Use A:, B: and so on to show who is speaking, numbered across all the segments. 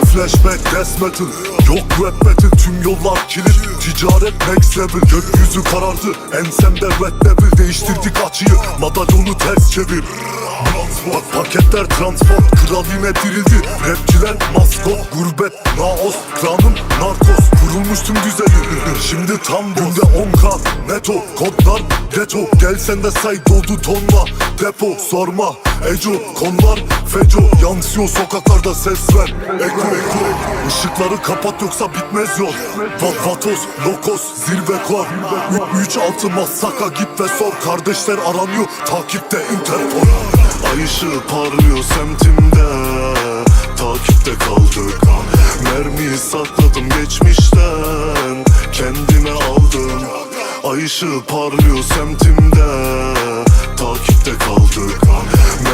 A: flashback death metal Yok rap battle tüm yollar kilit. Ticaret next level Gökyüzü karardı. Ensemde red devil Değiştirdik açıyı. Madalyonu ters çevir. Bak paketler transport Kral yine dirildi. Rapçiler maskot Gurbet naos. Klanım narkos Kurulmuş tüm düzeni Şimdi tam günde 10k Neto. Kodlar Geto Gel sen de say doldu tonla. Depo sorma Eco konular Feco. Yansıyor sokaklarda ses ver. Eko eko Işıkları kapat yoksa bitmez yol. Va Vatos Lokos Zirve kor. 3-6 Masaka git ve sor. Kardeşler aranıyor Takipte Interpol. Ay ışığı parlıyor semtimde. Takipte kaldık. Mermiyi sakladım geçmişten. Kendime aldım. Ay ışığı parlıyor semtimde. Takipte kaldık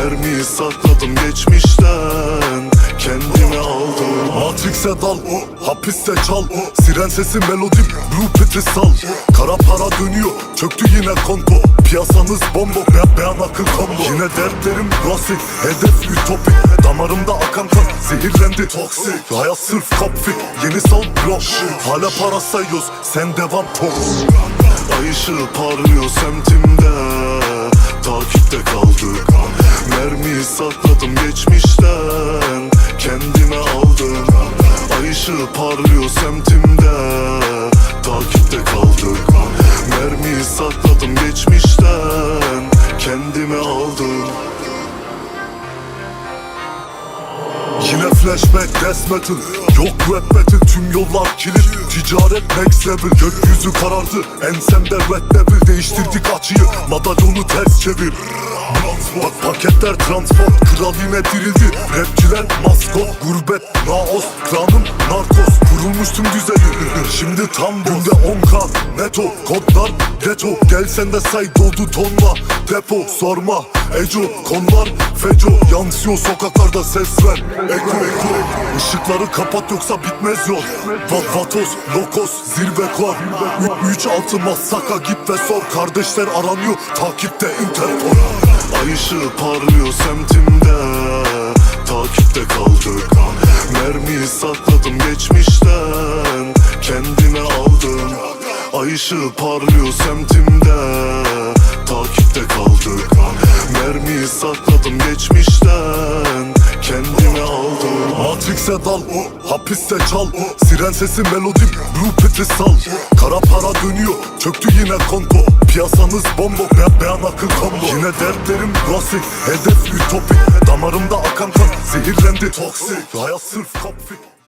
A: Mermiyi sakladım geçmişten. Kendime aldım. Matrix'e dal Hapiste çal. Siren sesi melodim Blueprint'i sal Kara para dönüyor Çöktü yine konto. Piyasanız bombo Be beyan akıl kombo. Yine dertlerim klasik Hedef ütopik. Damarımda akan kan Zehirlendi toksik. Hayat sırf kopfik Yeni sound block Hala para sayıyoruz Sen devam pop Ay ışığı parlıyor semtimde. Takipte kaldık Mermiyi sakladım geçmişten Kendime aldım Ay ışığı parlıyor semtimde Takipte kaldık. Mermiyi sakladım geçmişten Kendime aldım Yine flashback metal Yok rap battle tüm yollar kilit. Ticaret next level Gökyüzü karardı ensemde red devil Değiştirdik açıyı. Madalyonu ters çevir Bak paketler transport Kral yine dirildi Rapçiler maskot. Gurbet naos Klanım narkos Kurulmuş tüm düzeni Şimdi tam günde 10k Neto kodlar geto. Gel sen de say doldu tonla. Depo sorma Eco konular Feco Yansıyor sokaklarda ses ver. Eko eko Işıkları kapat yoksa bitmez yol. Va Vatos Lokos Zirve kor. 3-6 Masaka git ve sor. Kardeşler aranıyor Takipte Interpol. Ay ışığı parlıyor semtimde. Takipte kaldık. Mermiyi sakladım geçmişten. Kendime aldım. Ay ışığı parlıyor semtimde Mermiyi sakladım geçmişten Kendime aldım. Matrix'e dal Hapiste çal. Siren sesi melodim Blueprint'i sal. Kara para dönüyor Çöktü yine konto. Piyasanız bombo Be beyan akıl kombo. Yine dertlerim klasik Hedef ütopik. Damarımda akan kan Zehirlendi toksik. Hayat sırf kopfik